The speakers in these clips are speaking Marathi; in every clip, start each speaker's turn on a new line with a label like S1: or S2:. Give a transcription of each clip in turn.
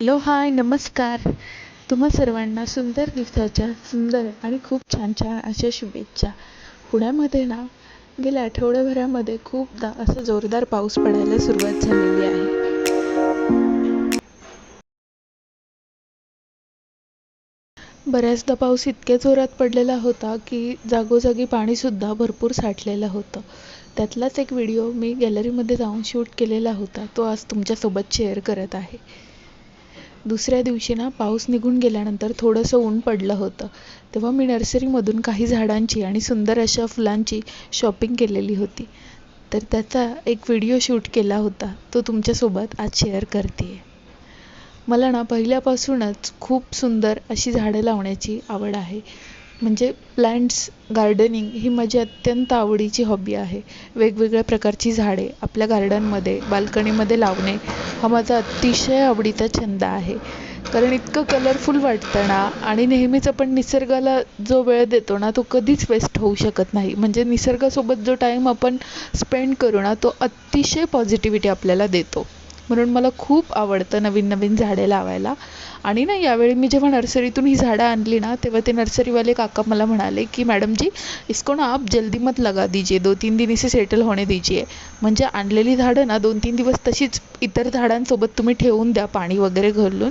S1: हॅलो हाय नमस्कार. तुम्हा सर्वांना सुंदर दिवसाच्या सुंदर आणि खूप छान छान अशा शुभेच्छा. पुण्यामध्ये ना गेल्या आठवड्याभरामध्ये खूपदा असं जोरदार पाऊस पडायला सुरुवात झालेली आहे. बऱ्याचदा पाऊस इतक्या जोरात पडलेला होता की जागोजागी पाणीसुद्धा भरपूर साठलेलं होतं. त्यातलाच एक व्हिडिओ मी गॅलरीमध्ये जाऊन शूट केलेला होता. तो आज तुमच्यासोबत शेअर करत आहे. दुसऱ्या दिवशी ना पाऊस निघून गेल्यानंतर थोडंसं ऊन पडलं होतं. तेव्हा मी नर्सरीमधून काही झाडांची आणि सुंदर अशा फुलांची शॉपिंग केलेली होती. तर त्याचा एक व्हिडिओ शूट केला होता. तो तुमच्यासोबत आज शेअर करते आहे मला ना पहिल्यापासूनच खूप सुंदर अशी झाडं लावण्याची आवड आहे. म्हणजे प्लांट्स गार्डनिंग ही माझी अत्यंत आवडीची हॉबी आहे. वेगवेगळ्या प्रकारची झाडे आपल्या गार्डनमध्ये बाल्कनीमध्ये लावणे हा माझा अतिशय आवडीचा छंद आहे. कारण इतकं कलरफुल वाटतं ना आणि नेहमीच आपण निसर्गाला जो वेळ देतो ना तो कधीच वेस्ट होऊ शकत नाही. म्हणजे निसर्गासोबत जो टाईम आपण स्पेंड करू ना तो अतिशय पॉझिटिव्हिटी आपल्याला देतो. म्हणून मला खूप आवडतं नवीन नवीन झाडे लावायला. आणि ना यावेळी मी जेव्हा नर्सरीतून ही झाडं आणली ना तेव्हा ते नर्सरीवाले काका मला म्हणाले की मॅडम जी इसको ना आप जल्दी मत लगा दीजिए दो तीन दिन इसे सेटल होणे दीजिए. म्हणजे आणलेली झाडं ना दोन तीन दिवस तशीच इतर झाडांसोबत तुम्ही ठेवून द्या पाणी वगैरे घालून.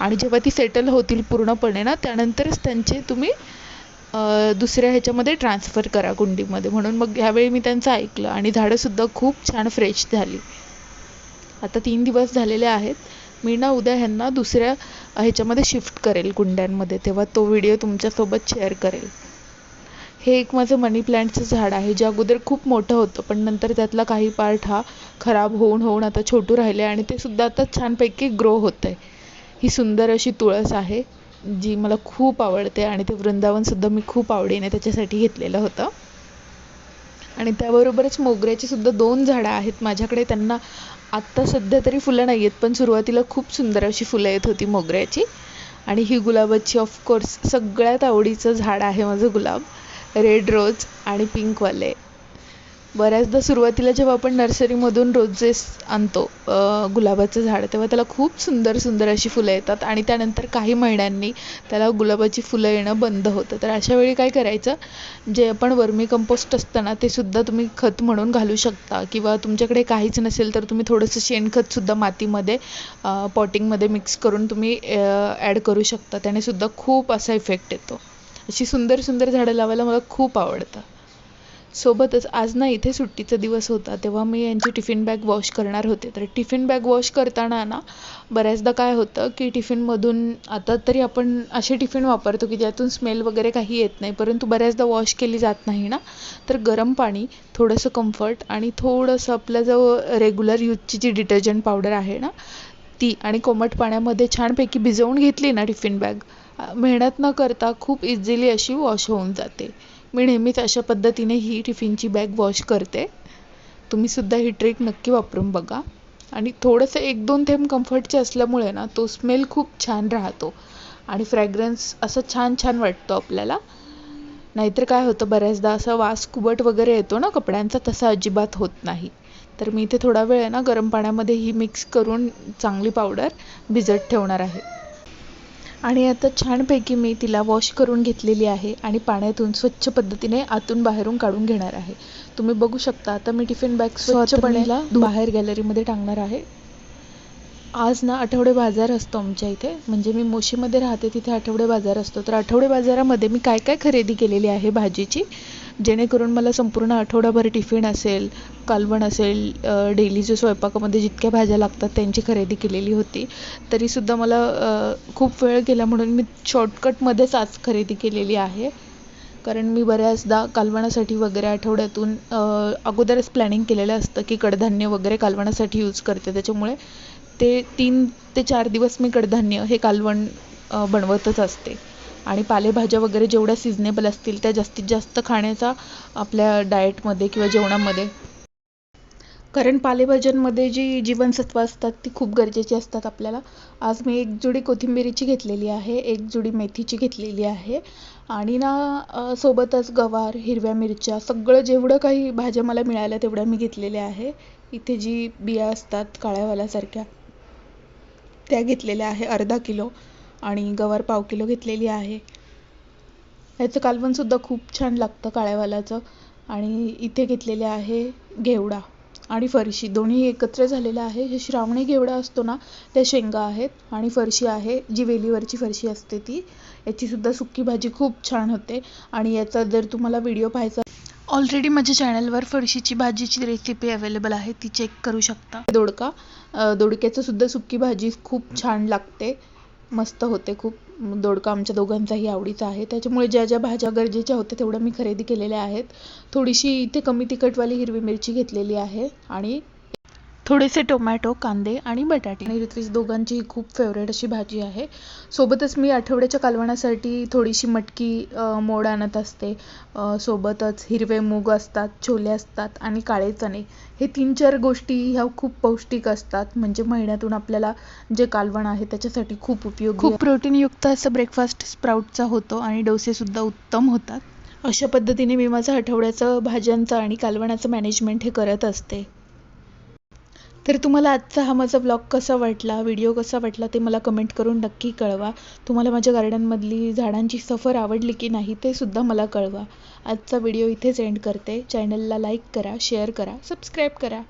S1: आणि जेव्हा ती सेटल होतील पूर्णपणे ना त्यानंतरच त्यांचे तुम्ही दुसऱ्या ह्याच्यामध्ये ट्रान्सफर करा कुंडीमध्ये. म्हणून मग ह्यावेळी मी त्यांचं ऐकलं आणि झाडंसुद्धा खूप छान फ्रेश झाली. आता तीन दिवस झालेले आहेत. मी ना उद्या ह्यांना दुसऱ्या ह्याच्यामध्ये शिफ्ट करेल कुंड्यांमध्ये तेव्हा तो व्हिडिओ तुमच्यासोबत शेअर करेल. हे एक माझं मनी प्लॅन्टचं झाड आहे जे अगोदर खूप मोठं होतं पण नंतर त्यातला काही पार्ट हा खराब होऊन होऊन आता छोटू राहिले आणि ते सुद्धा आता छानपैकी ग्रो होतं आहे ही सुंदर अशी तुळस आहे जी मला खूप आवडते आणि ते वृंदावनसुद्धा मी खूप आवडीने त्याच्यासाठी घेतलेलं होतं. आणि त्याबरोबरच मोगऱ्याची सुद्धा दोन झाडं आहेत माझ्याकडे त्यांना आत्ता सध्या तरी फुलं नाही आहेत पण सुरुवातीला खूप सुंदर अशी फुलं येत होती मोगऱ्याची. आणि ही गुलाबाची ऑफकोर्स सगळ्यात आवडीचं झाड आहे माझं गुलाब. रेड रोज आणि पिंकवाले बऱ्याचदा सुरुवातीला जेव्हा आपण नर्सरीमधून रोजेस आणतो गुलाबाचं झाड तेव्हा त्याला खूप सुंदर सुंदर अशी फुलं येतात आणि त्यानंतर काही महिन्यांनी त्याला गुलाबाची फुलं येणं बंद होतं. तर अशा वेळी काय करायचं? जे आपण वर्मी कंपोस्ट असतं ना ते सुद्धा तुम्ही खत म्हणून घालू शकता किंवा तुमच्याकडे काहीच नसेल तर तुम्ही थोडंसं शेणखतसुद्धा मातीमध्ये पॉटिंगमध्ये मिक्स करून तुम्ही ॲड करू शकता. त्याने सुद्धा खूप असा इफेक्ट येतो. अशी सुंदर सुंदर झाडं लावायला मला खूप आवडतं. सोबतच आज ना इथे सुट्टीचा दिवस होता तेव्हा मी यांची टिफिन बॅग वॉश करणार होते. तर टिफिन बॅग वॉश करताना ना बऱ्याचदा काय होतं की टिफिनमधून आता तरी आपण असे टिफिन वापरतो की ज्यातून स्मेल वगैरे काही येत नाही परंतु बऱ्याचदा वॉश केली जात नाही ना. तर गरम पाणी थोडंसं कम्फर्ट आणि थोडंसं आपलं जो रेग्युलर यूजची जी डिटर्जंट पावडर आहे ना ती आणि कोमट पाण्यामध्ये छानपैकी भिजवून घेतली ना टिफिन बॅग मेहनत न करता खूप इझिली अशी वॉश होऊन जाते. मी नेहमीच अशा पद्धतीने ही टिफिनची बॅग वॉश करते. तुम्हीसुद्धा ही ट्रिक नक्की वापरून बघा. आणि थोडंसं एक दोन थेंब कम्फर्टचे असल्यामुळे ना तो स्मेल खूप छान राहतो. आणि फ्रॅग्रन्स असं छान छान वाटतो आपल्याला. नाहीतर काय होतं बऱ्याचदा असा वास कुबट वगैरे येतो ना कपड्यांचा तसा अजिबात होत नाही. तर मी इथे थोडा वेळ आहे ना गरम पाण्यामध्ये ही मिक्स करून चांगली पावडर भिजत ठेवणार आहे. आणि आता छानपैकी मी तिला वॉश करून घेतलेली आहे आणि पाण्यातून स्वच्छ पद्धतीने आतून बाहेरून काढून घेणार आहे. तुम्ही बघू शकता आता मी टिफिन बॅग स्वच्छपणे बाहेर गॅलरीमध्ये टाकणार आहे. आज ना आठवडे बाजार असतो आमच्या इथे. म्हणजे मी मोशीमध्ये राहते तिथे आठवडे बाजार असतो. तर आठवडे बाजारामध्ये मी काय काय खरेदी केलेली आहे भाजीची? जेणेकरून मला संपूर्ण आठवडाभर टिफिन असेल कालवण असेल डेली स्वयंपाकामध्ये जितक्या भाज्या लागतात त्यांची खरेदी केलेली होती. तरीसुद्धा मला खूप वेळ गेला म्हणून मी शॉर्टकटमध्येच आज खरेदी केलेली आहे. कारण मी बऱ्याचदा कालवणासाठी वगैरे आठवड्यातून अगोदरच प्लॅनिंग केलेलं असतं की कडधान्य वगैरे कालवणासाठी यूज करते. त्याच्यामुळे ते तीन ते चार दिवस मी कडधान्य हे कालवण बनवतच असते. आणि पालेभाज्या वगैरे जेवढ्या सिजनेबल असतील त्या जास्तीत जास्त खाण्याचा आपल्या डाएटमध्ये किंवा जेवणामध्ये. कारण पालेभाज्यांमध्ये जी जीवनसत्व असतात ती खूप गरजेची असतात आपल्याला. आज मी एक जुडी कोथिंबिरीची घेतलेली आहे एक जुडी मेथीची घेतलेली आहे. आणि ना सोबतच गवार हिरव्या मिरच्या सगळं जेवढं काही भाज्या मला मिळाल्या तेवढ्या मी घेतलेल्या आहे. इथे जी बिया असतात काळ्यावाल्यासारख्या त्या घेतलेल्या आहे अर्धा किलो. आणि गवार पाव किलो घेतलेली आहे. याचं कालवणसुद्धा खूप छान लागतं काळ्यावाल्याचं आणि इथे घेतलेले आहे घेवडा आणि फरशी. दोन्ही एकत्र झालेलं आहे. हे श्रावणी घेवडा असतो ना त्या शेंगा आहेत. आणि फरशी आहे जी वेलीवरची फरशी असते ती. याचीसुद्धा सुक्की भाजी खूप छान होते. आणि याचा जर तुम्हाला व्हिडिओ पाहायचा ऑलरेडी माझ्या चॅनलवर फरशीची भाजीची रेसिपी अवेलेबल आहे. ती चेक करू शकता. दोडका. दोडक्याचं सुद्धा सुक्की भाजी खूप छान लागते. मस्त होते खूप दोडका आमच्या दोघांचाही आवडीचा आहे. त्याच्यामुळे ज्या ज्या भाज्या गरजेच्या होत्या तेवढ्या मी खरेदी केलेल्या आहेत. थोडीशी इथे कमी तिखटवाली हिरवी मिरची घेतलेली आहे आणि थोडेसे टोमॅटो कांदे आणि बटाटे. आणि रित्विज दोघांची खूप फेवरेट अशी भाजी आहे. सोबतच मी आठवड्याच्या कालवणासाठी थोडीशी मटकी मोड आणत असते. सोबतच हिरवे मूग असतात छोले असतात आणि काळे चणे. हे तीन चार गोष्टी ह्या खूप पौष्टिक असतात. म्हणजे महिन्यातून आपल्याला जे कालवण आहे त्याच्यासाठी खूप उपयोगी खूप प्रोटीनयुक्त असं ब्रेकफास्ट स्प्राऊटचा होतो आणि डोसेसुद्धा उत्तम होतात. अशा पद्धतीने मी माझं आठवड्याचं भाज्यांचं आणि कालवणाचं मॅनेजमेंट हे करत असते. तर तुम्हाला आजचा हा माझा ब्लॉग कसा वाटला? व्हिडिओ कसा वाटला ते मला कमेंट करून नक्की कळवा. तुम्हाला माझ्या गार्डनमधली झाडांची सफर आवडली की नाही ते सुद्धा मला कळवा. आजचा व्हिडिओ इथेच एंड करते. चॅनलला लाईक करा शेअर करा सबस्क्राईब करा.